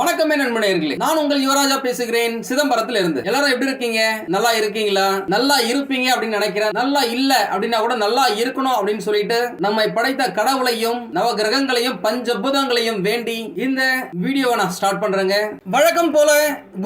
வணக்கமே நண்பனேர்களே நான் உங்கள் யுவராஜா பேசுகிறேன் சிதம்பரத்துல இருந்து எல்லாரும் எப்படி இருக்கீங்க? நல்லா இருக்கீங்களா? நல்லா இருப்பீங்க அப்படின்னு நினைக்கிறேன். நல்லா இல்ல அப்படின்னா கூட நல்லா இருக்கணும் அப்படின்னு சொல்லிட்டு நம்மை படைத்த கடவுளையும் நவ கிரகங்களையும் பஞ்சபூதங்களையும் வேண்டி இந்த வீடியோவை நான் ஸ்டார்ட் பண்றேங்க. வழக்கம் போல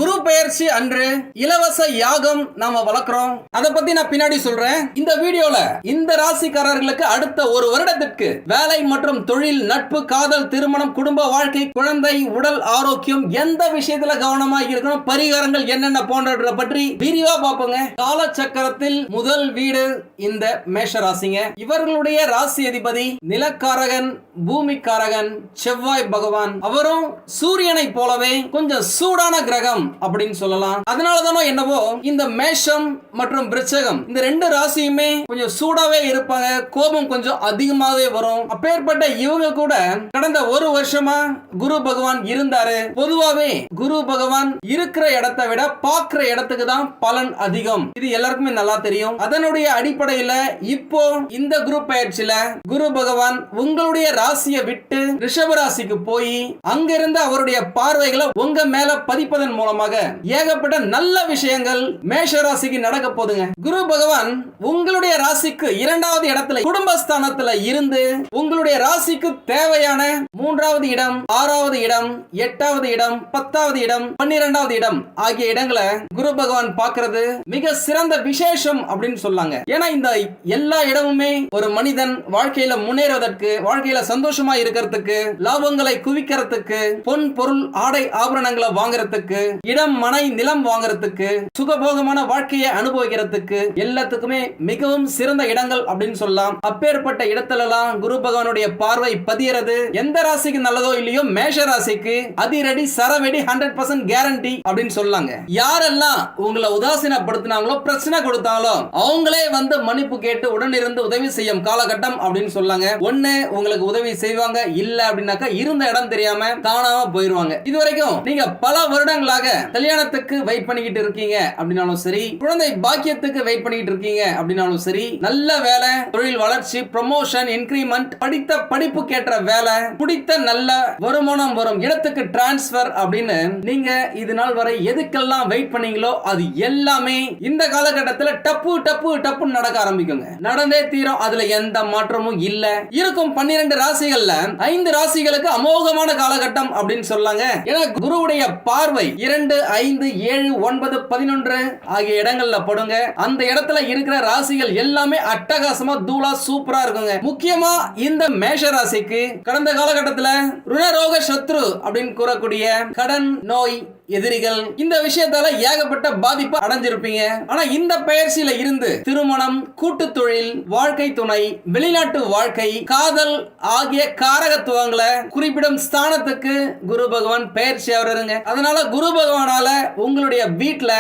குரு பெயர்ச்சி அன்று இலவச யாகம் நாம வளர்க்குறோம். அதை பத்தி நான் பின்னாடி சொல்றேன். இந்த வீடியோல இந்த ராசிக்காரர்களுக்கு அடுத்த ஒரு வருடத்திற்கு வேலை மற்றும் தொழில் நட்பு காதல் திருமணம் குடும்ப வாழ்க்கை குழந்தை உடல் ஆரோக்கியம் எந்த விஷயத்துல கவனமாக இருக்கணும் பரிகாரங்கள் என்னென்ன போன்றவற்றை பற்றி விரிவா பார்ப்போங்க. காலச்சக்கரத்தில் முதல் வீடு இந்த மேஷ ராசிங்க இவர்களுடைய ராசி அதிபதி நிலக்காரகன் பூமிக்காரகன் செவ்வாய் பகவான். அவரும் சூரியனை போலவே கொஞ்சம் சூடான கிரகம் அப்படின்னு சொல்லலாம். அதனாலதானோ என்னவோ இந்த மேஷம் மற்றும் பிரச்சகம் இந்த ரெண்டு ராசியுமே கொஞ்சம் சூடாவே இருப்பாங்க. கோபம் கொஞ்சம் அதிகமாவே வரும். அப்பேற்பட்ட இவங்க கூட கடந்த ஒரு வருஷமா குரு பகவான் இருந்தாரு. பொதுவாவே குரு பகவான் இருக்கிற இடத்தை விட பார்க்கிற இடத்துக்கு தான் பலன் அதிகம். இது எல்லாருக்குமே நல்லா தெரியும். அதனுடைய அடிப்படையில இப்போ இந்த குரு பயிற்சியில குரு பகவான் உங்களுடைய ராசியை விட்டு ரிஷப ராசிக்கு போய் அங்கிருந்து அவருடைய பார்வைகளை உங்க மேல பதிப்பதன் மூலமாக ஏகப்பட்ட நல்ல விஷயங்கள் மேஷ ராசிக்கு நடக்க போதுங்க குரு பகவான் உங்களுடைய ராசிக்கு இரண்டாவது இடத்துல குடும்பஸ்தானத்துல இருந்து உங்களுடைய ராசிக்கு தேவையான மூன்றாவது இடம் ஆறாவது இடம் எட்டாவது இடம் பத்தாவது இடம் பன்னிரெண்டாவது இடம் ஆகிய இடங்களை குரு பகவான் பார்க்கறது. மிக சிறந்த விசேஷம் அப்படின்னு சொல்லாங்க. ஏன்னா இந்த எல்லா இடமுமே ஒரு மனிதன் வாழ்க்கையில முன்னேறுவதற்கு வாழ்க்கையில சந்தோஷமா இருக்கிறதுக்கு லாபங்களை குவிக்கிறதுக்கு பொன் பொருள் ஆடை ஆபரணங்களை வாங்குறதுக்கு இடம் மனை நிலம் வாங்குறதுக்கு சுகபோகமான வாழ்க்கையை அனுபவிக்கிறதுக்கு எல்லாத்துக்குமே மிகவும் சிறந்த இடங்கள் அப்படின்னு சொல்லலாம். அப்பேற்பட்ட இடத்துல எல்லாம் குரு பகவானுடைய பார்வை பதியறது. எந்த ராசிக்கு நல்லதோ இல்லையோ மேஷ ராசிக்கு அதி அதிரடி சரவெடி ஹண்ட்ரட் பர்சன்ட் கேரண்டி அப்படின்னு சொல்லாங்க. யாரெல்லாம் உங்களை உதாசீனப்படுத்தினாங்களோ பிரச்சனை கொடுத்தாங்களோ அவங்களே வந்து மன்னிப்பு கேட்டு உடனிருந்து உதவி செய்யும் காலகட்டம் அப்படின்னு சொல்லாங்க. ஒண்ணு உங்களுக்கு உதவி செய்வாங்க இல்ல அப்படின்னாக்கா இருந்த இடம் தெரியாம காணாம போயிருவாங்க. இது வரைக்கும் நீங்க பல வருடங்களாக கல்யாணத்துக்கு வெயிட் பண்ணிக்கிட்டு இருக்கீங்க அப்படின்னாலும் சரி குழந்தை பாக்கியத்துக்கு வெயிட் பண்ணிக்கிட்டு இருக்கீங்க அப்படின்னாலும் சரி நல்ல வேலை தொழில் வளர்ச்சி ப்ரொமோஷன் இன்க்ரிமெண்ட் படித்த படிப்புக்கேற்ற வேலை பிடித்த நல்ல வருமானம் வரும் இடத்துக்கு டிரான்ஸ்பர் அப்படின்னு நீங்க இது நாள் வரை எதுக்கெல்லாம் வெயிட் பண்ணீங்களோ அது எல்லாமே இந்த காலகட்டத்தில் டப்பு டப்பு டப்புன்னு நடக்க ஆரம்பிக்குங்க. நடந்தே தீரும். அதுல எந்த மாற்றமும் இல்ல. இருக்கும் பன்னிரண்டு ராசிகள்ல ஐந்து ராசிகளுக்கு அமோகமான காலகட்டம் அப்படின்னு சொல்லாங்க. ஏன்னா குருவுடைய பார்வை இரண்டு ஐந்து ஏழு ஒன்பது பதினொன்று ஆகிய இடங்கள்ல படுங்க. அந்த இடத்துல இருக்கிற ராசிகள் எல்லாமே அட்டகாசமா தூளா சூப்பரா இருக்குங்க. முக்கியமா இந்த மேஷ ராசிக்கு கடந்த காலகட்டத்தில் ருணரோக சத்ரு அப்படின்னு கூறக்கூடிய கடன் நோய் எதிரிகள் இந்த விஷயத்தால ஏகப்பட்ட பாதிப்பு அடைஞ்சிருப்பீங்க. ஆனா இந்த பயிற்சியில இருந்து திருமணம் கூட்டு தொழில் வாழ்க்கை துணை வெளிநாட்டு வாழ்க்கை காதல் ஆகிய காரகத்துவங்களை குறிப்பிடும் ஸ்தானத்துக்கு குரு பகவான் பயிற்சி ஆகுறாருங்க அதனால குரு பகவானால உங்களுடைய வீட்டுல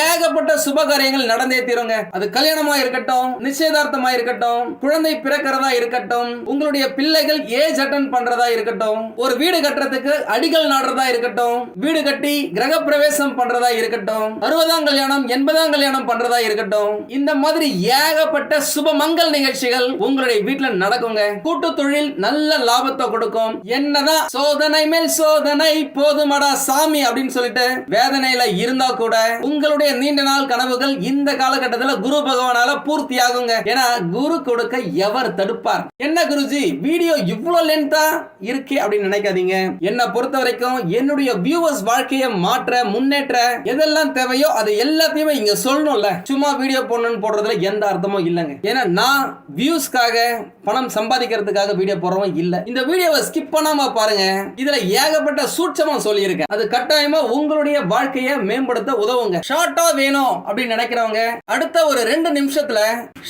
ஏகப்பட்ட சுப காரியங்கள் நடந்தே தீருங்க. அது கல்யாணமா இருக்கட்டும் நிச்சயதார்த்தமா இருக்கட்டும் குழந்தை பிறக்கிறதா இருக்கட்டும் உங்களுடைய பிள்ளைகள் ஏஜ் அட்டன் பண்றதா இருக்கட்டும் ஒரு வீடு கட்டுறதுக்கு அடிகள் நாடுறதா இருக்கட்டும் வீடு கட்டி கிரக பிரவேசம் பண்றதா இருக்கட்டும் அறுபதாம் கல்யாணம் எண்பதாம் கல்யாணம் பண்றதா இருக்கட்டும் இந்த மாதிரி ஏகப்பட்ட சுபமங்கள் நிகழ்ச்சிகள் உங்களுடைய வீட்டுல நடக்குங்க. கூட்டு தொழில் நல்ல லாபத்தை கொடுக்கும். என்னதான் சோதனை மேல் சோதனை போதுமடா சாமி அப்படின்னு சொல்லிட்டு வேதனையில இருந்தா கூட உங்களுடைய நீண்ட நாள் கனவுகள் இந்த காலகட்டத்தில் குரு பகவானால பூர்த்தி ஆகுங்க ஏன்னா குரு கொடுக்க எவர் தடுப்பார். என்ன குருஜி வீடியோ இவ்வளவு லென்த்தா இருக்கே அப்படின்னு நினைக்காதீங்க. என்ன பொறுத்த வரைக்கும் என்னுடைய வியூவர்ஸ் வாழ்க்கையை மாற்ற முன்னேற்ற எதெல்லாம் தேவையோ அதை எல்லாத்தையுமே இங்க சொல்லணும்ல. சும்மா வீடியோ போடணும்னு போடுறதுல எந்த அர்த்தமும் இல்லைங்க. ஏன்னா நான் வியூஸ்க்காக பணம் சம்பாதிக்கிறதுக்காக வீடியோ போடுறவங்க இல்ல. இந்த வீடியோவை ஸ்கிப் பண்ணாம பாருங்க. இதுல ஏகப்பட்ட சூட்சமா சொல்லியிருக்கேன். அது கட்டாயமா உங்களுடைய வாழ்க்கையை மேம்படுத்த உதவுங்க. ஷார்ட்டா வேணும் அப்படின்னு நினைக்கிறவங்க அடுத்த ஒரு ரெண்டு நிமிஷத்துல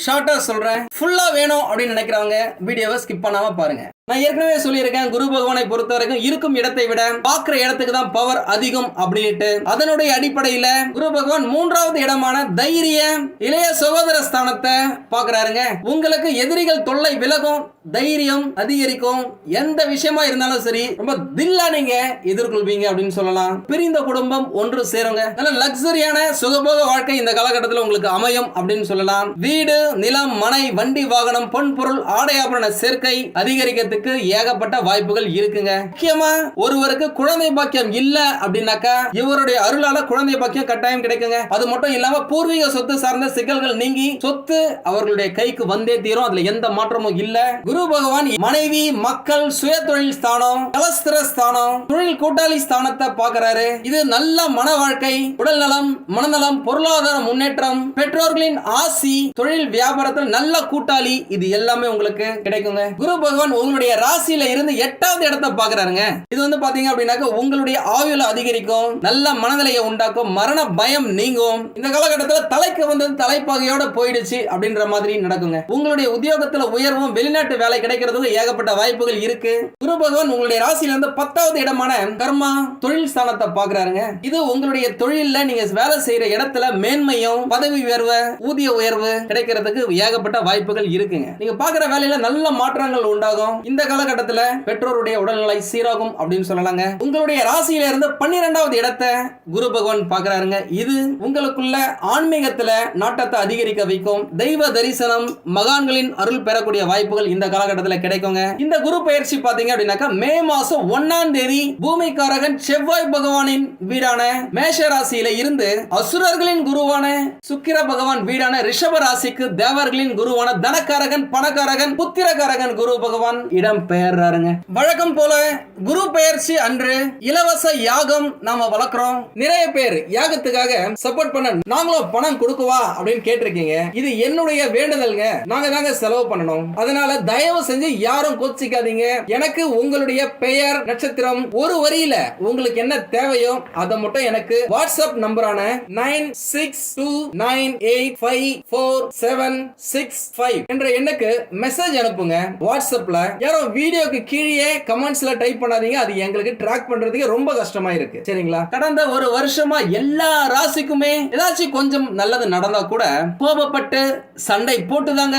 ஷார்ட்டா சொல்றேன். ஃபுல்லா வேணும் அப்படின்னு நினைக்கிறவங்க வீடியோவை ஸ்கிப் பண்ணாம பாருங்க. நான் ஏற்கனவே சொல்லியிருக்கேன் குரு பகவானை பொறுத்த வரைக்கும் இருக்கும் இடத்தை விட பார்க்கிற இடத்துக்கு தான் பவர் அதிகம் அப்படின்ட்டு அதனுடைய அடிப்படையில குரு பகவான் மூன்றாவது இடமான தைரிய இளைய சகோதர ஸ்தானத்தை பாக்குறாருங்க உங்களுக்கு எதிரிகள் தொல்லை விலகும் தைரியம் அதிகரிக்கும். எந்த விஷயமா இருந்தாலும் சரி ரொம்ப தில்லா நீங்க எதிர்கொள்வீங்க அப்படின்னு சொல்லலாம். பிரிந்த குடும்பம் ஒன்று சேருங்க. நல்ல லக்ஸரியான சுகபோக வாழ்க்கை இந்த காலகட்டத்தில் உங்களுக்கு அமையும் அப்படின்னு சொல்லலாம். வீடு நிலம் மனை வண்டி வாகனம் பொன் பொருள் ஆடை ஆபரண சேர்க்கை அதிகரிக்கிறதுக்கு ஏகப்பட்ட வாய்ப்புகள் இருக்குங்க. முக்கியமா ஒருவருக்கு குழந்தை பாக்கியம் இல்ல அப்படின்னாக்கா இவருடைய அருளால குழந்தை பாக்கியம் கட்டாயம் கிடைக்குங்க. அது மட்டும் இல்லாம பூர்வீக சொத்து சார்ந்த சிக்கல்கள் நீங்கி சொத்து அவர்களுடைய கைக்கு வந்தே தீரும். அதுல எந்த மாற்றமும் இல்ல. குரு பகவான் மனைவி மக்கள் சுய தொழில் ஸ்தானம் கலஸ்திர ஸ்தானம் தொழில் கூட்டாளி ஸ்தானத்தை பாக்குறாரு இது நல்ல மன வாழ்க்கை உடல் நலம் மனநலம் பொருளாதார முன்னேற்றம் பெற்றோர்களின் ஆசி தொழில் வியாபாரத்தில் நல்ல கூட்டாளி இது எல்லாமே உங்களுக்கு கிடைக்குங்க. குரு பகவான் உங்களுடைய ராசியில இருந்து எட்டாவது இடத்தை பாக்குறாருங்க இது வந்து பாத்தீங்க அப்படின்னாக்க உங்களுடைய ஆயுள் அதிகரிக்கும் நல்ல மனநிலையை உண்டாக்கும் மரண பயம் நீங்கும். இந்த காலகட்டத்தில் தலைக்கு வந்தது தலைப்பாகையோட போயிடுச்சு அப்படின்ற மாதிரி நடக்குங்க. உங்களுடைய உத்தியோகத்துல உயர்வும் வெளிநாட்டு வேலை கிடைக்கிறதுக்கு ஏகப்பட்ட வாய்ப்புகள் இருக்கு. குரு பகவான் உங்களுடைய ராசியில இருந்து பத்தாவது இடமான கர்மா தொழில் ஸ்தானத்தை பாக்குறாருங்க இது உங்களுடைய தொழில நீங்க வேலை செய்யற இடத்துல மேன்மையும் பதவி உயர்வு ஊதிய உயர்வு கிடைக்கிறதுக்கு ஏகப்பட்ட வாய்ப்புகள் இருக்குங்க. நீங்க பாக்குற வேலையில நல்ல மாற்றங்கள் உண்டாகும். இந்த காலகட்டத்துல பெற்றோருடைய உடல்நிலை சீராகும் அப்படின்னு சொல்லலாங்க. உங்களுடைய ராசியில இருந்து பன்னிரெண்டாவது இடத்தை குரு பகவான் பாக்குறாருங்க இது உங்களுக்குள்ள ஆன்மீகத்துல நாட்டத்தை அதிகரிக்க வைக்கும். தெய்வ தரிசனம் மகான்களின் அருள் பெறக்கூடிய வாய்ப்புகள் இந்த காலகட்டத்தில் கிடைக்குங்க. இந்த குரு பயிற்சி பாத்தீங்க அப்படின்னாக்கா மே மாசம் ஒன்னாம் தேதி பூமிக்காரகன் செவ்வாய் பகவானின் வீடான மேஷ ராசியில இருந்து அசுரர்களின் குருவான சுக்கிர பகவான் வீடான ரிஷப ராசிக்கு தேவர்களின் குருவான தனக்காரகன் பணக்காரகன் புத்திரகாரகன் குரு பகவான் இடம் பெயர்றாருங்க. வழக்கம் போல குரு பெயர்ச்சி அன்று இலவச யாகம் நாம வளர்க்குறோம். நிறைய பேர் யாகத்துக்காக சப்போர்ட் பண்ண நாங்களும் பணம் கொடுக்கவா? அப்படின்னு கேட்டிருக்கீங்க. இது என்னுடைய வேண்டுதல்ங்க. நாங்க தாங்க செலவு பண்ணணும். அதனால தயவு செஞ்சு யாரும் கோச்சிக்காதீங்க. எனக்கு உங்களுடைய பெயர் நட்சத்திரம் ஒரு வரியில உங்களுக்கு என்ன தேவையோ அதை மட்டும் எனக்கு WhatsApp நம்பரான nine six two nine eight five four seven six five என்ற எண்ணுக்கு மெசேஜ் அனுப்புங்க. வாட்ஸ்அப்ல யாரோ வீடியோக்கு கீழே கமெண்ட்ஸ்ல டைப் பண்ணாதீங்க. அது எங்களுக்கு ட்ராக் பண்றதுக்கு ரொம்ப கஷ்டமா இருக்கு. சரிங்களா? கடந்த ஒரு வருஷமா எல்லா ராசிக்குமே ஏதாச்சும் கொஞ்சம் நல்லது நடந்தா கூட கோபப்பட்டு சண்டை போட்டுதாங்க.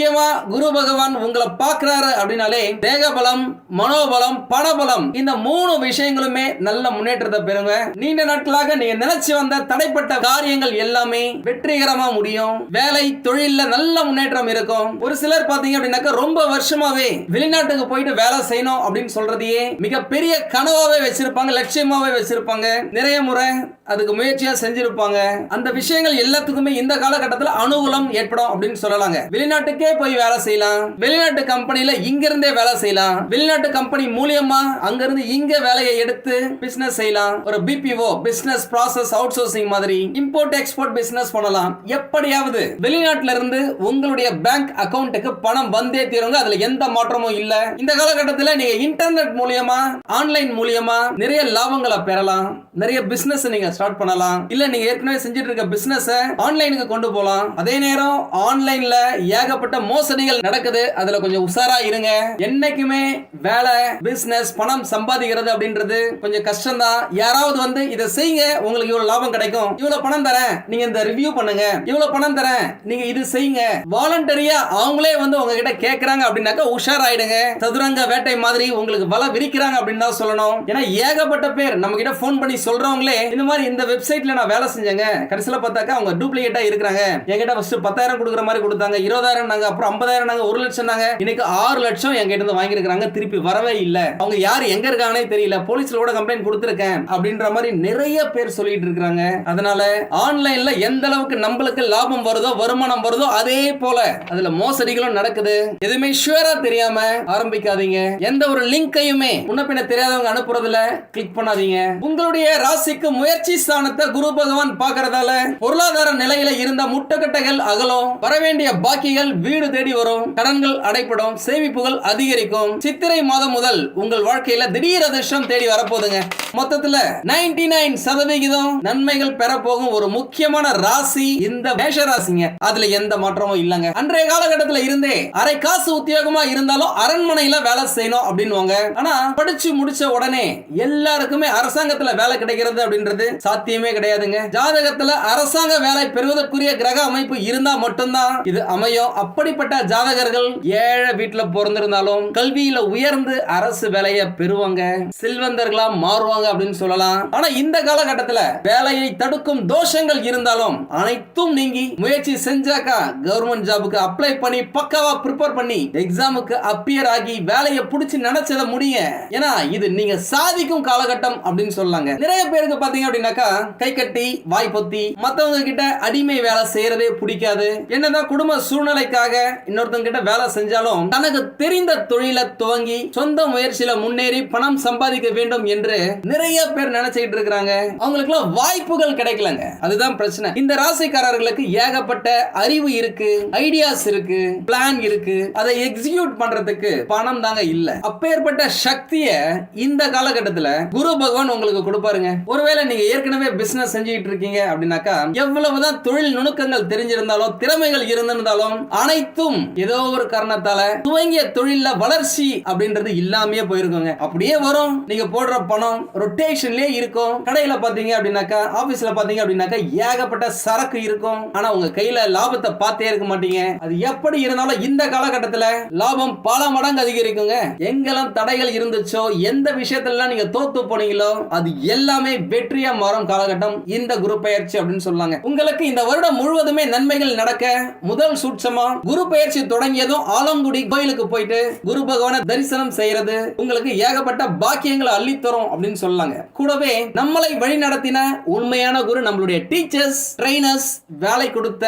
முக்கியமா குரு பகவான் உங்களை பார்க்கிறாரு அப்படின்னாலே தேகபலம் மனோபலம் பணபலம் இந்த மூணு விஷயங்களுமே நல்ல முன்னேற்றத்தை பெறுங்க. நீண்ட நாட்களாக நீங்க நினைச்சு வந்த தடைப்பட்ட காரியங்கள் எல்லாமே வெற்றிகரமா முடியும். வேலை தொழில நல்ல முன்னேற்றம் இருக்கும். ஒரு சிலர் பாத்தீங்க அப்படின்னாக்கா ரொம்ப வருஷமாவே வெளிநாட்டுக்கு போயிட்டு வேலை செய்யணும் அப்படின்னு சொல்றதையே மிகப்பெரிய கனவாவே வச்சிருப்பாங்க லட்சியமாவே வச்சிருப்பாங்க. நிறைய முறை அதுக்கு முயற்சியா செஞ்சிருப்பாங்க. அந்த விஷயங்கள் எல்லாத்துக்குமே இந்த காலகட்டத்தில் அனுகூலம் ஏற்படும் அப்படின்னு சொல்லலாங்க. வெளிநாட்டுக்கே போய் வேலை செய்யலாம். வெளிநாட்டு கம்பெனில இங்க இருந்தே வேலை செய்யலாம். வெளிநாட்டு கம்பெனி மூலியமா அங்க இருந்து இங்க வேலையை எடுத்து பிசினஸ் செய்யலாம். ஒரு BPO business process outsourcing மாதிரி இம்போர்ட் எக்ஸ்போர்ட் பிசினஸ் பண்ணலாம். எப்படியாவது வெளிநாட்டுல இருந்து உங்களுடைய பேங்க் அக்கவுண்ட்டுக்கு பணம் வந்தே தீருங்க. அதுல எந்த மாற்றமும் இல்ல. இந்த காலகட்டத்தில் நீங்க இன்டர்நெட் மூலியமா ஆன்லைன் மூலியமா நிறைய லாபங்களை பெறலாம். நிறைய பிசினஸ் நீங்க ஸ்டார்ட் பண்ணலாம். இல்ல நீங்க ஏற்கனவே செஞ்சுட்டு இருக்க பிசினஸ் ஆன்லைனுக்கு கொண்டு போகலாம் அதே நேரம் ஆன்லைன்ல ஏகப்பட்ட மோசடிகள் நடக்குது. அதுல கொஞ்சம் உஷாரா இருங்க. என்னைக்குமே வேலை பிசினஸ் பணம் சம்பாதிக்கிறது அப்படின்றது கொஞ்சம் கஷ்டம் தான் யாராவது வந்து இதை செய்யுங்க உங்களுக்கு இவ்வளவு லாபம் கிடைக்கும். இவ்வளவு பணம் தரேன் நீங்க இந்த ரிவ்யூ பண்ணுங்க. இவ்வளவு பணம் தரேன் நீங்க இது செய்யுங்க. வாலண்டரியா அவங்களே வந்து உங்ககிட்ட கேக்குறாங்க அப்படின்னாக்கா உஷார் ஆயிடுங்க சதுரங்க வேட்டை மாதிரி உங்களுக்கு வலை விரிக்கிறாங்க அப்படின்னு தான் சொல்லணும். ஏன்னா ஏகப்பட்ட பேர் நம்ம கிட்ட ஃபோன் பண்ணி சொல்றவங்களே இந்த மாதிரி இந்த வெப்சைட்ல நான் வேலை செஞ்சேங்க. கடைசியில பார்த்தாக்கா அவங்க டூப்ளிகேட்டா இருக்கிறாங்க. என்கிட்ட ஃபர்ஸ்ட் பத்தாயிரம் கொடுக்குற மாதிரி கொடுத்தாங்க. இருபதாயிரம் நாங்க அப்புறம் ஐம்பதாயிரம் நாங்க ஒரு லட்சம் நாங்க. இன்னைக்கு ஆறு லட்சம் என்கிட்ட இருந்து வாங்கியிருக்காங்க திருப்பி வரவே இல்லை. அவங்க யார் எங்க இருக்காங்கன்னே தெரியல. போலீஸ்ல கூட கம்ப்ளைண்ட் கொடுத்துருக்கேன். அப்படின்ற மாதிரி நிறைய பேர் சொல்லிட்டு இருக்காங்க அதனால ஆன்லைன்ல எந்த அளவுக்கு நம்மளுக்கு லாபம் வருதோ வருமானம் வருதோ அதே போல அதுல மோசடிகளும் நடக்குது. எதுவுமே ஷுவரா தெரியாம ஆரம்பிக்காதீங்க. எந்த ஒரு லிங்கையுமே முன்ன பின்ன தெரியாதவங்க அனுப்புறதுல கிளிக் பண்ணாதீங்க. உங்களுடைய ராசிக்கு முயற்சி ஸ்தானத்தை குரு பகவான் பார்க்கறதால பொருளாதார நிலையில இருந்த முட்டுக்கட்டைகள் அகலும் வரவேண்டிய பாக்கிகள் வீடு தேடி வரும் கடன்கள் அடைப்படும் சேமிப்புகள் அதிகரிக்கும். சித்திரை மாதம் முதல் உங்கள் வாழ்க்கையில திடீர் அதிர்ஷ்டம் தேடி வரப்போகுதுங்க. மொத்தத்துல 99% நைன் சதவிகிதம் நன்மைகள் பெறப்போகும் ஒரு முக்கியமான ராசி இந்த மேஷ ராசிங்க. அதுல எந்த மாற்றமும் இல்லங்க. அன்றைய காலகட்டத்துல இருந்தே அரை காசு உத்தியோகமா இருந்தாலும் அரண்மனையில வேலை செய்யணும் அப்படின்னுவாங்க. ஆனா படிச்சு முடிச்ச உடனே எல்லாருக்குமே அரசாங்கத்துல வேலை கிடைக்கிறது அப்படின்றது சாத்தியமே கிடையாதுங்க. ஜாதகத்துல அரசாங்க வேலை பெறுவதற்குரிய கிரக அமைப்பு இருந்தா மட்டும்தான் இது அமையும். அப்படிப்பட்ட ஜாதகர்கள் ஏழை வீட்டுல பிறந்திருந்தாலும் கல்வியில உயர்ந்து அரசு வேலையை பெறுவாங்க. செல்வந்தர்களா மாறுவாங்க அப்படின்னு சொல்லலாம். ஆனா இந்த காலகட்டத்துல வேலையை தடுக்கும் தோஷங்கள் இருந்தாலும் அனைத்தும் நீங்கி முயற்சி செஞ்சாக்கா கவர்மெண்ட் ஜாபுக்கு அப்ளை பண்ணி பக்காவா ப்ரிப்பேர் பண்ணி எக்ஸாமுக்கு அப்பியர் ஆகி வேலையை பிடிச்சி நினைச்சதை முடிய ஏன்னா இது நீங்க சாதிக்கும் காலகட்டம் அப்படின்னு சொல்லலாங்க. நிறைய பேருக்கு பாத்தீங்க அப்படின்னாக்கா கை கட்டி வாய் பொத்தி. மத்தவங்க கிட்ட அடிமை வேலை செய்யறதே பிடிக்காது. என்னதான் குடும்ப சூழ்நிலைக்காக இன்னொருத்தங்க கிட்ட வேலை செஞ்சாலும் தனக்கு தெரிந்த தொழிலை துவங்கி சொந்த முயற்சியில முன்னேறி பணம் சம்பாதிக்க வேண்டும் என்று நிறைய பேர் நினைச்சிட்டு இருக்கிறாங்க. அவங்களுக்கு வாய்ப்புகள் கிடைக்கலங்க. அதுதான் பிரச்சனை. இந்த ராசிக்காரர்களுக்கு ஏகப்பட்ட அறிவு இருக்கு ஐடியாஸ் இருக்கு பிளான் இருக்கு. அதை எக்ஸிக்யூட் பண்றதுக்கு பணம் தாங்க இல்ல. அப்பேற்பட்ட சக்திய இந்த காலகட்டத்துல குரு பகவான் உங்களுக்கு கொடுப்பாருங்க. ஒருவேளை நீங்க ஏற்கனவே பிசினஸ் செஞ்சுட்டு இருக்கீங்க அப்படின்னாக்கா எவ்வளவுதான் தொழில் நுணுக்கங்கள் தெரிஞ்சிருந்தாலும் திறமைகள் இருந்திருந்தாலும் அனைத்தும் ஏதோ ஒரு காரணத்தால துவங்கிய தொழில வளர்ச்சி அப்படின்றது இல்லாமயே போயிருக்குங்க. அப்படியே வரும். நீங்க போடுற பணம் ரொட்டேஷன்லயே இருக்கும். கடையில பாத்தீங்க அப்படின்னாக்கா ஆபீஸ்ல பாத்தீங்க அப்படின்னாக்கா ஏகப்பட்ட சரக்கு இருக்கும். ஆனா உங்க கையில லாபத்தை பார்த்தே இருக்க மாட்டீங்க. அது எப்படி இருந்தாலும் இந்த காலகட்டத்துல லாபம் பல மடங்கு அதிகரிக்குங்க. எங்கெல்லாம் தடைகள் இருந்துச்சோ எந்த விஷயத்துல நீங்க தோத்து போனீங்களோ அது எல்லாமே வெற்றியா வாரம் காலகட்டம் இந்த குரு பெயர்ச்சி அப்படின்னு சொல்லாங்க உங்களுக்கு இந்த வருடம் முழுவதுமே நன்மைகள் நடக்க முதல் சூட்சமா குரு பயிற்சி தொடங்கியதும் ஆலங்குடி கோயிலுக்கு போயிட்டு குரு பகவான தரிசனம் செய்யறது உங்களுக்கு ஏகப்பட்ட பாக்கியங்களை அள்ளித்தரும் அப்படின்னு சொல்லாங்க கூடவே நம்மளை வழி நடத்தின உண்மையான குரு நம்மளுடைய டீச்சர்ஸ் ட்ரைனர்ஸ் வேலை கொடுத்த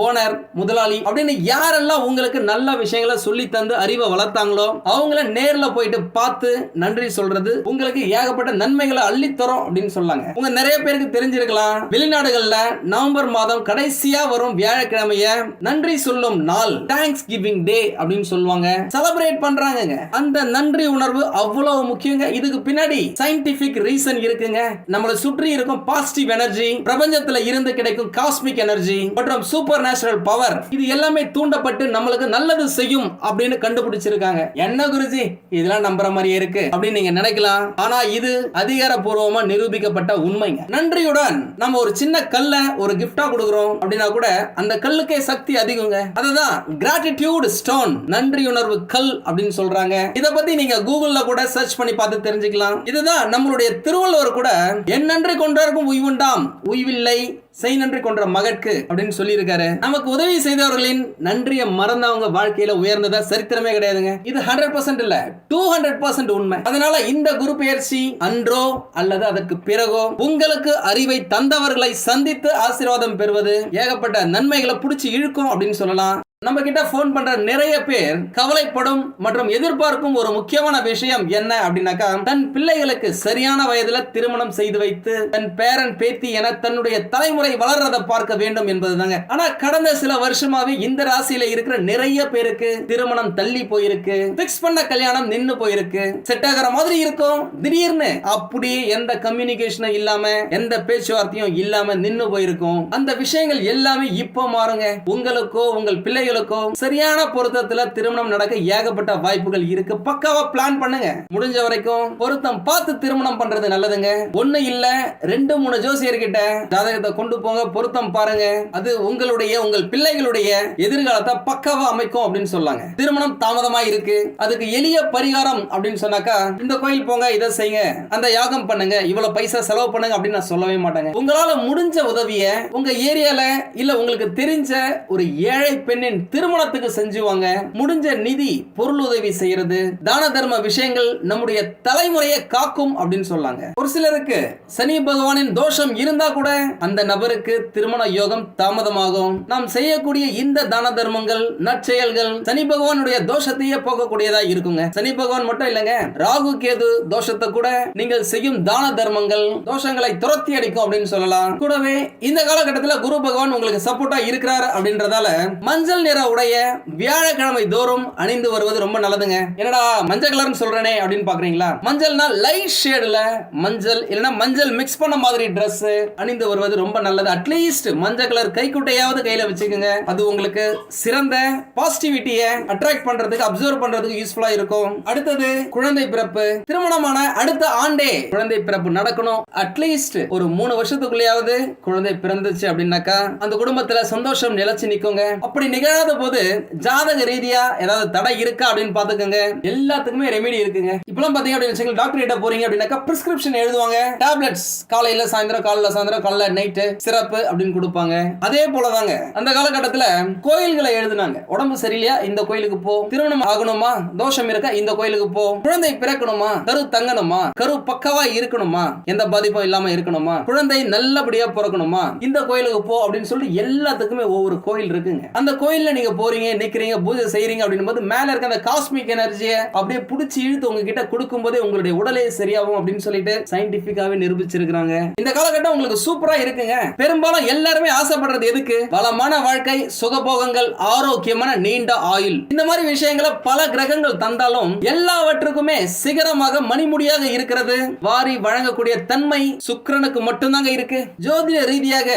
ஓனர் முதலாளி அப்படின்னு யாரெல்லாம் உங்களுக்கு நல்ல விஷயங்களை சொல்லி தந்து அறிவை வளர்த்தாங்களோ அவங்கள நேர்ல போயிட்டு பார்த்து நன்றி சொல்றது உங்களுக்கு ஏகப்பட்ட நன்மைகளை அள்ளித்தரும் அப்படின்னு சொல்லாங்க உங்க நிறைய பேருக்கு தெரிஞ்சிருக்கலாம். வெளிநாடுகள்ல நவம்பர் மாதம் கடைசியா வரும் வியாழக்கிழமைய நன்றி சொல்லும் நாள் தேங்க்ஸ் கிவிங் டே அப்படின்னு சொல்லுவாங்க. செலிப்ரேட் பண்றாங்க அந்த நன்றி உணர்வு அவ்வளவு முக்கியங்க. இதுக்கு பின்னாடி சயின்டிபிக் ரீசன் இருக்குங்க. நம்மளை சுற்றி இருக்கும் பாசிட்டிவ் எனர்ஜி பிரபஞ்சத்துல இருந்து கிடைக்கும் காஸ்மிக் எனர்ஜி மற்றும் சூப்பர் நேச்சுரல் பவர் இது எல்லாமே தூண்டப்பட்டு நம்மளுக்கு நல்லது செய்யும் அப்படின்னு கண்டுபிடிச்சிருக்காங்க. என்ன குருஜி? இதெல்லாம் நம்புற மாதிரியே இருக்கு அப்படின்னு நீங்க நினைக்கலாம். ஆனா இது அதிகாரப்பூர்வமா நிரூபிக்கப்பட்ட உண்மை. உண்மைங்க நன்றியுடன் நம்ம ஒரு சின்ன கல்ல ஒரு கிஃப்டா கொடுக்குறோம் அப்படின்னா கூட அந்த கல்லுக்கே சக்தி அதிகங்க. அதுதான் கிராட்டிடியூட் ஸ்டோன் நன்றி உணர்வு கல் அப்படின்னு சொல்றாங்க. இத பத்தி நீங்க கூகுள்ல கூட சர்ச் பண்ணி பார்த்து தெரிஞ்சுக்கலாம். இதுதான் நம்மளுடைய திருவள்ளுவர் கூட என் நன்றி கொண்டாருக்கும் உய்வுண்டாம் உய்வில்லை செய் நன்றி கொன்ற மகட்கு அப்படின்னு சொல்லியிருக்காரு. நமக்கு உதவி செய்தவர்களின் நன்றியை மறந்தவங்க வாழ்க்கையில உயர்ந்ததா சரித்திரமே கிடையாதுங்க. இது ஹண்ட்ரட் பர்சன்ட் இல்ல டூ ஹண்ட்ரட் பர்சன்ட் உண்மை. அதனால இந்த குரு பெயர்ச்சி அன்றோ அல்லது அதற்கு பிறகோ உங்களுக்கு அறிவை தந்தவர்களை சந்தித்து ஆசீர்வாதம் பெறுவது ஏகப்பட்ட நன்மைகளை பிடிச்சி இழுக்கும் அப்படின்னு சொல்லலாம். நம்ம கிட்ட ஃபோன் பண்ற நிறைய பேர் கவலைப்படும் மற்றும் எதிர்பார்க்கும் ஒரு முக்கியமான விஷயம் என்ன அப்படின்னாக்கா தன் பிள்ளைகளுக்கு சரியான வயதுல திருமணம் செய்து வைத்து தன் பேரன் பேத்தி என தன்னுடைய தலைமுறை வளர்றதை பார்க்க வேண்டும் என்பதுதாங்க. ஆனா கடந்த சில வருஷமாவே இந்த ராசியில இருக்கிற நிறைய பேருக்கு திருமணம் தள்ளி போயிருக்கு பிக்ஸ் பண்ண கல்யாணம் நின்னு போயிருக்கு செட் ஆகிற மாதிரி இருக்கும். திடீர்னு அப்படியே எந்த கம்யூனிகேஷனும் இல்லாம எந்த பேச்சுவார்த்தையும் இல்லாம நின்னு போயிருக்கும். அந்த விஷயங்கள் எல்லாமே இப்போ மாறுங்க. உங்களுக்கோ உங்கள் பிள்ளைகளுக்கோ சரியான பொருத்தத்துல திருமணம் நடக்க ஏகப்பட்ட வாய்ப்புகள் இருக்கு. பக்காவா பிளான் பண்ணுங்க. முடிஞ்ச வரைக்கும் பொருத்தம் பார்த்து திருமணம் பண்றது நல்லதுங்க. ஒண்ணு இல்ல ரெண்டு மூணு ஜோசியர்கிட்ட ஜாதகத்தை கொண்டு போங்க பொருத்தம் பாருங்க. அது உங்களுடைய உங்கள் பிள்ளைகளுடைய எதிர்காலத்தை பக்காவா அமைக்கும் அப்படின்னு சொல்லாங்க. திருமணம் தாமதமா இருக்கு. அதுக்கு எளிய பரிகாரம் அப்படின்னு சொன்னாக்கா இந்த கோயில் போங்க இதை செய்யுங்க. அந்த யாகம் பண்ணுங்க இவ்வளவு பைசா செலவு பண்ணுங்க அப்படின்னு நான் சொல்லவே மாட்டேங்க. உங்களால முடிஞ்ச உதவிய உங்க ஏரியால இல்ல உங்களுக்கு தெரிஞ்ச ஒரு ஏழை பெண்ணின் திருமணத்துக்கு செஞ்சுவாங்க. முடிஞ்ச நிதி பொருளுதவி செய்யறது. தான தர்ம விஷயங்கள் நம்முடைய தலைமுறையை காக்கும் அப்படின்னு சொல்லாங்க. ஒரு சிலருக்கு சனி பகவானின் தோஷம் இருந்தா கூட அந்த நபருக்கு திருமண யோகம் தாமதமாகும். நாம் செய்யக்கூடிய இந்த தான தர்மங்கள் நற்செயல்கள் சனி பகவானுடைய தோஷத்தையே போகக்கூடியதா இருக்குங்க. சனி பகவான் மட்டும் இல்லைங்க. ராகு கேது தோஷத்தை கூட நீங்கள் செய்யும் தான தர்மங்கள் தோஷங்களை துரத்தி அடிக்கும் அப்படின்னு சொல்லலாம். கூடவே இந்த காலகட்டத்தில் குரு பகவான் உங்களுக்கு சப்போர்ட்டா இருக்கிறார் அப்படின்றதால மஞ்சள் நிற உடைய வியாழக்கிழமை தோறும் அணிந்து வருவது ரொம்ப நல்லதுங்க. என்னடா மஞ்சள் கலர்னு சொல்றேனே அப்படின்னு பாக்குறீங்களா? மஞ்சள்னா லைட் ஷேடுல மஞ்சள் இல்லைன்னா மஞ்சள் மிக்ஸ் பண்ண மாதிரி ட்ரெஸ் அணிந்து வருவது ரொம்ப நல்லது. அட்லீஸ்ட் மஞ்சள் கலர் கைக்குட்டையாவது கையில வச்சுக்கோங்க. அது உங்களுக்கு சிறந்த பாசிட்டிவிட்டியை அட்ராக்ட் பண்றதுக்கு அப்சர்வ் பண்றதுக்கு யூஸ்ஃபுல்லா இருக்கும். அடுத்தது குழந்தை பிறப்பு. திருமணமான அடுத்த ஆண்டே குழந்தை பிறப்பு நடக்கணும். அட்லீஸ்ட் ஒரு மூணு வருஷத்துக்குள்ளேயாவது குழந்தை பிறந்துச்சு அப்படின்னாக்கா அந்த குடும்பத்துல சந்தோஷம் நிலைச்சு நிக்குங்க. அப்படி நிகழாத போது ஜாதக ரீதியா ஏதாவது தடை இருக்கா அப்படின்னு பாத்துக்கோங்க எல்லாத்துக்குமே ரெமெடி இருக்குங்க. இப்பெல்லாம் பாத்தீங்க அப்படின்னு டாக்டர் கிட்ட போறீங்க அப்படின்னாக்கா பிரிஸ்கிரிப்ஷன் எழுதுவாங்க. டேப்லெட்ஸ் காலையில சாயந்தரம் காலைல சாயந்தரம் காலைல நைட்டு சிறப்பு அப்படின்னு கொடுப்பாங்க. அதே போலதாங்க அந்த காலகட்டத்துல கோயில்களை எழுதுனாங்க. உடம்பு சரியில்லையா? இந்த கோயிலுக்கு போ. திருமணம் ஆகணுமா? தோஷம் இருக்கா? இந்த கோயிலுக்கு போ. குழந்தை பிறக்கணுமா? கரு தங்கணுமா? கரு பக்கவா இருக்கணுமா? எந்த பாதிப்பும் இல்லாம இருக்கணுமா? குழந்தை நல்லபடியா பிறக்கணுமா? இந்த கோயிலுக்கு போ அப்படின்னு சொல்லிட்டு எல்லாத்துக்குமே ஒவ்வொரு கோயில் இருக்குங்க. அந்த கோயில்ல கீழே நீங்கள் போகிறீங்க நிற்கிறீங்க பூஜை செய்கிறீங்க அப்படின்னும் போது மேல இருக்க அந்த காஸ்மிக் எனர்ஜியை அப்படியே பிடிச்சி இழுத்து உங்ககிட்ட கொடுக்கும்போதே உங்களுடைய உடலே சரியாகும் அப்படின்னு சொல்லிட்டு சயின்டிபிக்காவே நிரூபிச்சிருக்காங்க இந்த காலகட்டம் உங்களுக்கு சூப்பரா இருக்குங்க. பெரும்பாலும் எல்லாருமே ஆசைப்படுறது எதுக்கு? வளமான வாழ்க்கை சுகபோகங்கள் ஆரோக்கியமான நீண்ட ஆயுள். இந்த மாதிரி விஷயங்களை பல கிரகங்கள் தந்தாலும் எல்லாவற்றுக்குமே சிகரமாக மணிமுடியாக இருக்கிறது. வாரி வழங்கக்கூடிய தன்மை சுக்கரனுக்கு மட்டும்தாங்க இருக்கு. ஜோதிட ரீதியாக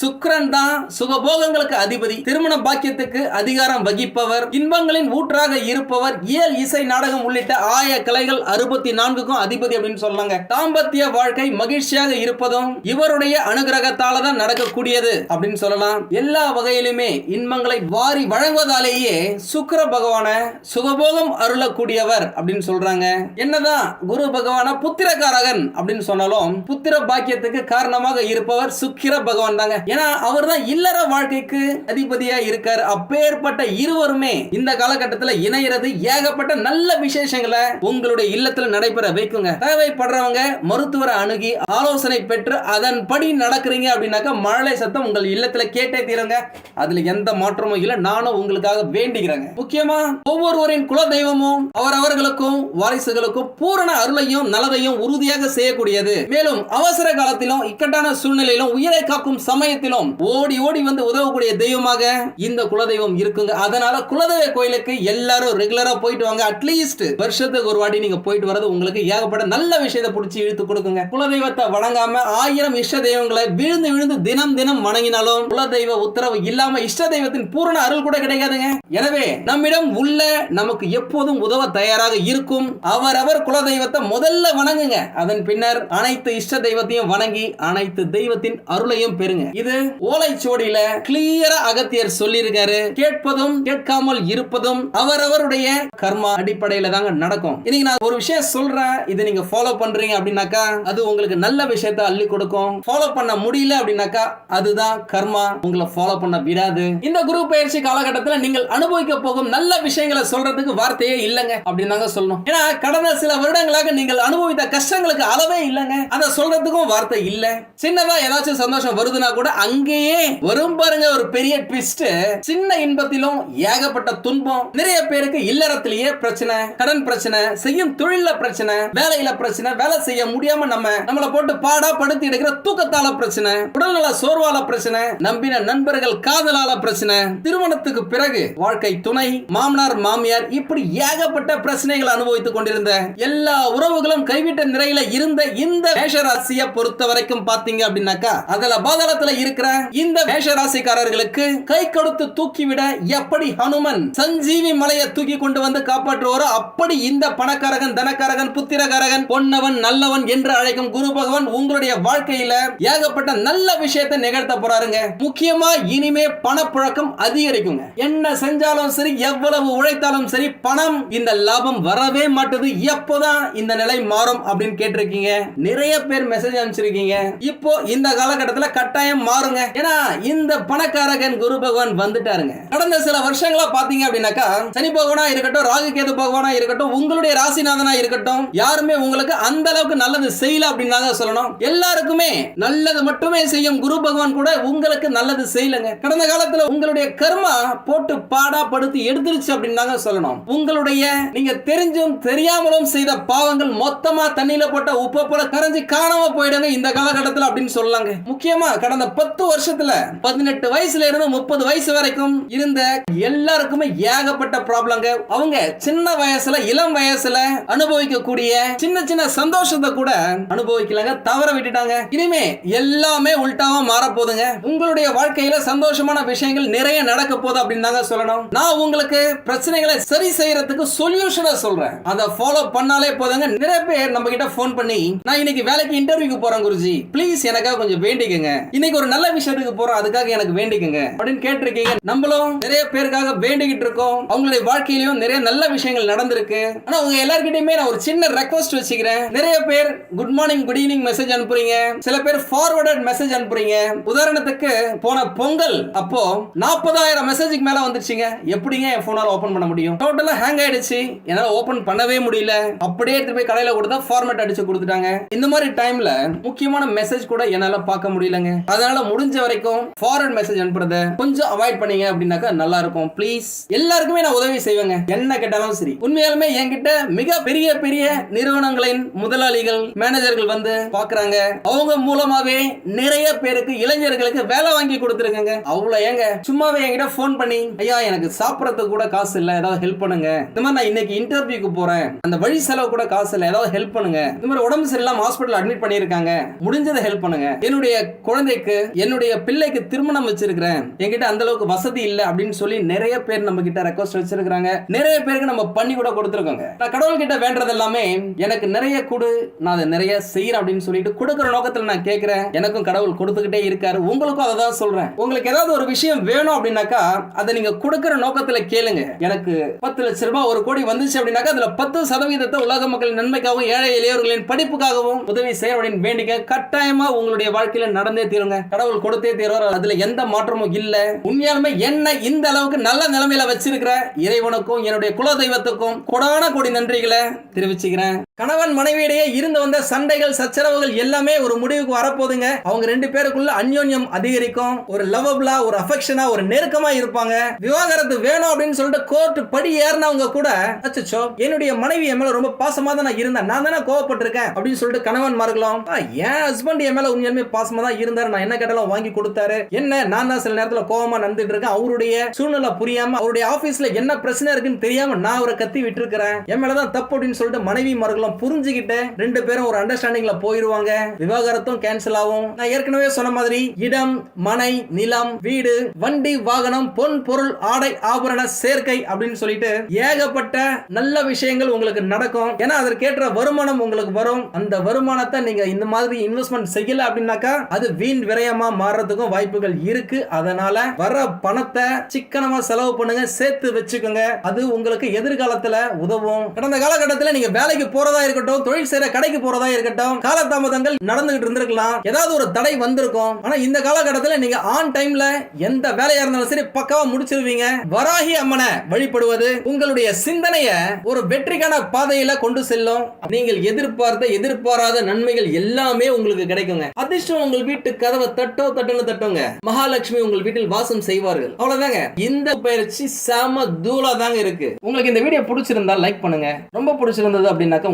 சுக்கரன் தான் சுகபோகங்களுக்கு அதிபதி. திருமண பாக்கியத்துக்கு அதிகாரம் வகிப்பவர் இன்பங்களின் ஊற்றாக இருப்பவர் இயல் இசை நாடகம் உள்ளிட்ட ஆய கலைகள் அறுபத்தி நான்குக்கும் அதிபதி அப்படின்னு சொல்லாங்க தாம்பத்திய வாழ்க்கை மகிழ்ச்சியாக இருப்பதும் இவருடைய அனுகிரகத்தால தான் நடக்கக்கூடியது அப்படின்னு சொல்லலாம். எல்லா வகையிலுமே இன்பங்களை வாரி வழங்குவதாலேயே சுக்கிர பகவான சுகபோகம் அருளக்கூடியவர் அப்படின்னு சொல்றாங்க. என்னதான் குரு பகவான புத்திரகாரகன் அப்படின்னு சொன்னாலும் புத்திர பாக்கியத்துக்கு காரணமாக இருப்பவர் சுக்கிர பகவான் தாங்க. ஏன்னா அவர் தான் இல்லற வாழ்க்கைக்கு அதிபதியா இருக்காரு அப்பேற்பட்ட இருவருமே இந்த காலகட்டத்தில் இணையிறது ஏகப்பட்ட நல்ல விசேஷங்களை உங்களுடைய இல்லத்தில் நடைபெற வைக்குங்க. தேவைப்படுறவங்க மருத்துவரை அணுகி ஆலோசனை பெற்று அதன்படி நடக்கிறீங்க அப்படின்னாக்கா மழலை சத்தம் உங்கள் இல்லத்தில் கேட்டே தீருங்க. அதுல எந்த மாற்றமும் இல்லை. நானும் உங்களுக்காக வேண்டிக்கிறேங்க. முக்கியமா ஒவ்வொருவரின் குல தெய்வமும் அவரவர்களுக்கும் வாரிசுகளுக்கும் பூரண அருளையும் நலதையும் உறுதியாக செய்யக்கூடியது. மேலும் அவசர காலத்திலும் இக்கட்டான சூழ்நிலையிலும் உயிரை காக்கும் சமயத்திலும் ஓடி ஓடி வந்து உதவக்கூடிய தெய்வமாக இந்த குல குலதெய்வம் இருக்குங்க. அதனால குலதெய்வ கோயிலுக்கு எல்லாரும் ரெகுலரா போயிட்டு வாங்க. அட்லீஸ்ட் வருஷத்துக்கு ஒரு வாட்டி நீங்க போயிட்டு வரது உங்களுக்கு ஏகப்பட்ட நல்ல விஷயத்தை பிடிச்சி இழுத்து கொடுக்குங்க. குலதெய்வத்தை வணங்காம ஆயிரம் இஷ்ட தெய்வங்களை விழுந்து விழுந்து தினம் தினம் வணங்கினாலும் குலதெய்வ உத்தரவு இல்லாம இஷ்ட தெய்வத்தின் பூரண அருள் கூட கிடைக்காதுங்க. எனவே நம்மிடம் உள்ள நமக்கு எப்போதும் உதவ தயாராக இருக்கும் அவரவர் குலதெய்வத்தை முதல்ல வணங்குங்க. அதன் பின்னர் அனைத்து இஷ்ட தெய்வத்தையும் வணங்கி அனைத்து தெய்வத்தின் அருளையும் பெறுங்க. இது ஓலைச்சுவடியில கிளியரா அகத்தியர் சொல்லியிருக்காரு. கேட்பதும் கேட்காமல் இருப்பதும் அவரவருடைய கர்மா அடிப்படையில தாங்க நடக்கும். இன்னைக்கு நான் ஒரு விஷயம் சொல்றேன். இதை நீங்க ஃபாலோ பண்றீங்க அப்படின்னாக்கா அது உங்களுக்கு நல்ல விஷயத்தை அள்ளி கொடுக்கும். ஃபாலோ பண்ண முடியல அப்படின்னாக்கா அதுதான் கர்மா. உங்களை ஃபாலோ பண்ண விடாது. இந்த குரு பயிற்சி காலகட்டத்தில் நீங்கள் அனுபவிக்க போகும் நல்ல விஷயங்களை சொல்றதுக்கு வார்த்தையே இல்லைங்க அப்படின்னு தாங்க சொல்லணும். ஏன்னா கடந்த சில வருடங்களாக நீங்கள் அனுபவித்த கஷ்டங்களுக்கு அளவே இல்லைங்க. அதை சொல்றதுக்கும் வார்த்தை இல்லை. சின்னதா ஏதாச்சும் சந்தோஷம் வருதுன்னா கூட அங்கேயே வரும் பாருங்க ஒரு பெரிய ட்விஸ்ட் சின்ன இன்பத்திலும் ஏகப்பட்ட துன்பம் நிறைய பேருக்கு இல்லறத்திலேயே பிரச்சனை கடன் பிரச்சனை செய்யும் தொழில பிரச்சனை வேலையில பிரச்சனை வேலை செய்ய முடியாம நம்ம நம்மள போட்டு பாடா படுத்தி எடுக்கிற தூக்கத்தால பிரச்சனை உடல்நல சோர்வால பிரச்சனை நம்பின நண்பர்கள் காதலால பிரச்சனை திருமணத்துக்கு பிறகு வாழ்க்கை துணை மாமனார் மாமியார் இப்படி ஏகப்பட்ட பிரச்சனைகளை அனுபவித்துக் கொண்டிருந்த எல்லா உறவுகளும் கைவிட்ட நிலையில இருந்த இந்த மேஷராசியை பொறுத்த வரைக்கும் பாத்தீங்க அப்படின்னாக்கா அதுல பாதாளத்துல இருக்கிற இந்த மேஷராசிக்காரர்களுக்கு கை கொடுத்து தூக்கிவிட எப்படி ஹனுமன் சஞ்சீவி மலையை தூக்கி கொண்டு வந்து காப்பாற்றுவாரோ அப்படி இந்த பணக்காரகன் தனக்காரகன் புத்திரகாரகன் பொன்னவன் நல்லவன் என்று அழைக்கும் குரு பகவான் உங்களுடைய வாழ்க்கையில ஏகப்பட்ட நல்ல விஷயத்தை நிகழ்த்த போறாருங்க. முக்கியமா இனிமே பணப்புழக்கம் அதிகரிக்குங்க. என்ன செஞ்சாலும் சரி எவ்வளவு உழைத்தாலும் சரி பணம் இந்த லாபம் வரவே மாட்டுது. எப்போதான் இந்த நிலை மாறும் அப்படின்னு கேட்டிருக்கீங்க. நிறைய பேர் மெசேஜ் அனுப்பிச்சிருக்கீங்க. இப்போ இந்த காலகட்டத்தில் கட்டாயம் மாறுங்க. ஏன்னா இந்த பணக்காரகன் குரு பகவான் வந்துட்டாருங்க. கடந்த சில வருஷங்களா பாத்தீங்க அப்படின்னாக்கா சனி பகவானா இருக்கட்டும் ராகு கேது பகவானா இருக்கட்டும் உங்களுடைய ராசிநாதனா இருக்கட்டும் யாருமே உங்களுக்கு அந்த அளவுக்கு நல்லது செய்யல அப்படின்னு சொல்லணும். எல்லாருக்குமே நல்லது மட்டுமே செய்யும் குரு பகவான் கூட உங்களுக்கு நல்லது செய்யலங்க. கடந்த காலத்துல உங்களுடைய கர்மா போட்டு பாடா படுத்து எடுத்துருச்சு அப்படின்னு தாங்க சொல்லணும். உங்களுடைய நீங்க தெரிஞ்சும் தெரியாமலும் செய்த பாவங்கள் மொத்தமா தண்ணியில போட்ட உப்பை போல கரைஞ்சு காணாம போயிடுங்க இந்த காலகட்டத்தில் அப்படின்னு சொல்லலாங்க. முக்கியமா கடந்த பத்து வருஷத்துல பதினெட்டு வயசுல இருந்து முப்பது வயசு வரைக்கும் இருந்த எல்லாருக்குமே ஏகப்பட்ட ப்ராப்ளங்க அவங்க சின்ன வயசுல இளம் வயசுல அனுபவிக்கக்கூடிய சின்ன சின்ன சந்தோஷத்தை கூட அனுபவிக்கலங்க தவற விட்டுட்டாங்க. இனிமே எல்லாமே உல்டாவா மாற போதுங்க உங்களுடைய வாழ்க்கையில சந்தோஷமான விஷயங்கள் நிறைய நடக்க போகுது அப்படின்னு தாங்க சொல்லணும். நான் உங்களுக்கு பிரச்சனைகளை சரி செய்யறதுக்கு சொல்யூஷனை சொல்றேன். அதை ஃபாலோ பண்ணாலே போதுங்க. நிறைய பேர் நம்ம கிட்ட ஃபோன் பண்ணி நான் இன்னைக்கு வேலைக்கு இன்டர்வியூக்கு போறேன் குருஜி. ப்ளீஸ் எனக்காக கொஞ்சம் வேண்டிக்கங்க. இன்னைக்கு ஒரு நல்ல விஷயத்துக்கு போறோம் அதுக்காக எனக்கு வேண்டிக்கங்க. அப்படின்னு கேட்டிருக்கீங்க. நம்மளும் நிறைய பேருக்காக வேண்டிக்கிட்டு இருக்கோம். அவங்களுடைய வாழ்க்கையிலும் நிறைய நல்ல விஷயங்கள் நடந்திருக்கு. ஆனா உங்க எல்லார்கிட்டயுமே நான் ஒரு சின்ன ரெக்வஸ்ட் வச்சுக்கிறேன். நிறைய பேர் good morning good evening message அனுப்புறீங்க. சில பேர் ஃபார்வர்டட் மெசேஜ் அனுப்புறீங்க. உதாரணத்துக்கு போன பொங்கல் அப்போ நாற்பதாயிரம் மெசேஜுக்கு மேல வந்துருச்சுங்க. எப்படிங்க என் போனால ஓபன் பண்ண முடியும்? டோட்டலா ஹேங் ஆயிடுச்சு. என்னால ஓபன் பண்ணவே முடியல. அப்படியே எடுத்து போய் கடையில கொடுத்தா ஃபார்மேட் அடிச்சு கொடுத்துட்டாங்க. இந்த மாதிரி டைம்ல முக்கியமான மெசேஜ் கூட என்னால பார்க்க முடியலங்க. அதனால முடிஞ்ச வரைக்கும் ஃபார்வர்ட் மெசேஜ் அனுப்புறத கொஞ்சம் அவாய்ட் பண்ணீங்க. அப்படின்னாக்கா நல்லா இருக்கும் ப்ளீஸ் எல்லாருக்குமே நான் உதவி செய்வேங்க. என்ன கேட்டாலும் சரி. உண்மையாலுமே என்கிட்ட மிக பெரிய பெரிய நிறுவனங்களின் முதலாளிகள் மேனேஜர்கள் வந்து பாக்குறாங்க. அவங்க மூலமாவே நிறைய பேருக்கு இளைஞர்களுக்கு வேலை வாங்கி கொடுத்துருக்கங்க. அவ்வளவு ஏங்க. சும்மாவே என்கிட்ட ஃபோன் பண்ணி ஐயா எனக்கு சாப்பிடறதுக்கு கூட காசு இல்ல. ஏதாவது ஹெல்ப் பண்ணுங்க. இந்த மாதிரி நான் இன்னைக்கு இன்டர்வியூக்கு போறேன். அந்த வழி செலவு கூட காசு இல்ல. ஏதாவது ஹெல்ப் பண்ணுங்க. இந்த மாதிரி உடம்பு சரியில்லாம ஹாஸ்பிட்டல் அட்மிட் பண்ணிருக்காங்க முடிஞ்சதை ஹெல்ப் பண்ணுங்க. என்னுடைய குழந்தைக்கு என்னுடைய பிள்ளைக்கு திருமணம் வச்சிருக்கிறேன். என்கிட்ட அந்த அளவுக்கு வசதி இல்ல அப்படின்னு சொல்லி நிறைய பேர் நம்ம கிட்ட ரெக்வஸ்ட் வச்சிருக்காங்க நிறைய பேருக்கு நம்ம பண்ணி கூட கொடுத்துருக்கோங்க. நான் கடவுள் கிட்ட வேண்டது எல்லாமே எனக்கு நிறைய கொடு நான் அதை நிறைய செய்யறேன் அப்படின்னு சொல்லிட்டு கொடுக்குற நோக்கத்துல நான் கேட்கிறேன் எனக்கும் கடவுள் கொடுத்துக்கிட்டே இருக்காரு. உங்களுக்கும் அதை தான் சொல்றேன். உங்களுக்கு ஏதாவது ஒரு விஷயம் வேணும் அப்படின்னாக்கா அதை நீங்க கொடுக்குற நோக்கத்துல கேளுங்க. எனக்கு பத்து லட்ச ரூபாய் ஒரு கோடி வந்துச்சு அப்படின்னாக்கா அதுல பத்து சதவீதத்தை உலக மக்களின் நன்மைக்காகவும் ஏழை எளியவர்களின் படிப்புக்காகவும் உதவி செய்ய அப்படின்னு வேண்டிக்க கட்டாயமா உங்களுடைய வாழ்க்கையில நடந்தே தீருங்க. கடவுள் கொடுத்தே தீர்வார். அதுல எந்த மாற்றமும் இல்ல. உண்மையாலுமே என்ன இந்த அளவுக்கு நல்ல நிலைமையில வச்சிருக்கிற இறைவனுக்கும் என்னுடைய குல தெய்வத்துக்கும் கொடான கொடி நன்றிகளை தெரிவிச்சுக்கிறேன். கணவன் மனைவியிடையே இருந்து வந்த சண்டைகள் சச்சரவுகள் எல்லாமே ஒரு முடிவுக்கு வரப்போதுங்க அவங்க ரெண்டு பேருக்குள்ள அந்யோன்யம் அதிகரிக்கும். ஒரு லவபிளா ஒரு அஃபெக்ஷனா ஒரு நெருக்கமா இருப்பாங்க. விவாகரத்து வேணும் அப்படின்னு சொல்லிட்டு கோர்ட் படி ஏறினவங்க கூட அச்சோ என்னுடைய மனைவி என் மேல ரொம்ப பாசமா தான் நான் இருந்தேன். நான் தானே கோவப்பட்டிருக்கேன் அப்படின்னு சொல்லிட்டு கணவன் மார்களும் என் ஹஸ்பண்ட் என் மேல உண்மையுமே பாசமா தான் இருந்தாரு. நான் என்ன கேட்டாலும் வாங்கி கொடுத்தாரு. என்ன நான் தான் சில நேரத்துல கோவமா நடந்துட்டு இருக்கேன். அவருடைய சூழ்நிலை புரியாம அவருடைய ஆபீஸ்ல என்ன பிரச்சனை இருக்குன்னு தெரியாம நான் அவரை கத்தி விட்டு இருக்கிறேன் என் மேலதான் தப்பு அப்படின்னு சொல்லிட்டு மனைவி மார்களும் புரிஞ்சுக்கிட்டு ரெண்டு பேரும் ஒரு அண்டர்ஸ்டாண்டிங்ல போயிருவாங்க. விவாகரத்தும் கேன்சல் ஆகும். நான் ஏற்கனவே சொன்ன மாதிரி இடம் மனை நிலம் வீடு வண்டி வாகனம் பொன் பொருள் ஆடை ஆபரண சேர்க்கை அப்படின்னு சொல்லிட்டு ஏகப்பட்ட நல்ல விஷயங்கள் உங்களுக்கு நடக்கும். ஏன்னா அதற்கேற்ற வருமானம் உங்களுக்கு வரும். அந்த வருமானத்தை நீங்க இந்த மாதிரி இன்வெஸ்ட்மெண்ட் செய்யல அப்படின்னாக்கா அது வீண் விரயமா மாறுறதுக்கும் வாய்ப்புகள் இருக்கு. அதனால வர பணத்தை சிக்கனமா செலவு பண்ணுங்க சேர்த்து வச்சுக்கோங்க. அது உங்களுக்கு எதிர்காலத்துல உதவும். கடந்த காலகட்டத்தில் நீங்க வேலைக்கு போறதா இருக்கட்டும் தொழில் செய்யற கடைக்கு போறதா இருக்கட்டும் காலதாமதங்கள் நடந்துகிட்டு இருந்திருக்கலாம். ஏதாவது ஒரு தடை வந்திருக்கும். ஆனா இந்த காலகட்டத்தில் நீங்க ஆன் டைம்ல எந்த வேலையா இருந்தாலும் சரி பக்காவா முடிச்சிருவீங்க. வராகி அம்மனை வழிபடுவது உங்களுடைய சிந்தனைய ஒரு வெற்றிக்கான பாதையில கொண்டு செல்லும். நீங்கள் எதிர்பார்த்த எதிர்பாராத நன்மைகள் எல்லாமே உங்களுக்கு கிடைக்குங்க. அதிர்ஷ்டம் உங்கள் வீட்டு கதவை தட்டோ தட்டுன்னு தட்டுங்க. மகாலட்சுமி உங்கள் வீட்டில் வாசம் செய்வார்கள். அவ்வளவுதாங்க. இந்த பயிற்சி செம தூளா தாங்க இருக்கு. உங்களுக்கு இந்த வீடியோ பிடிச்சிருந்தா லைக் பண்ணுங்க. ரொம்ப பிடிச்சிருந்தது அப்படின்னாக்கா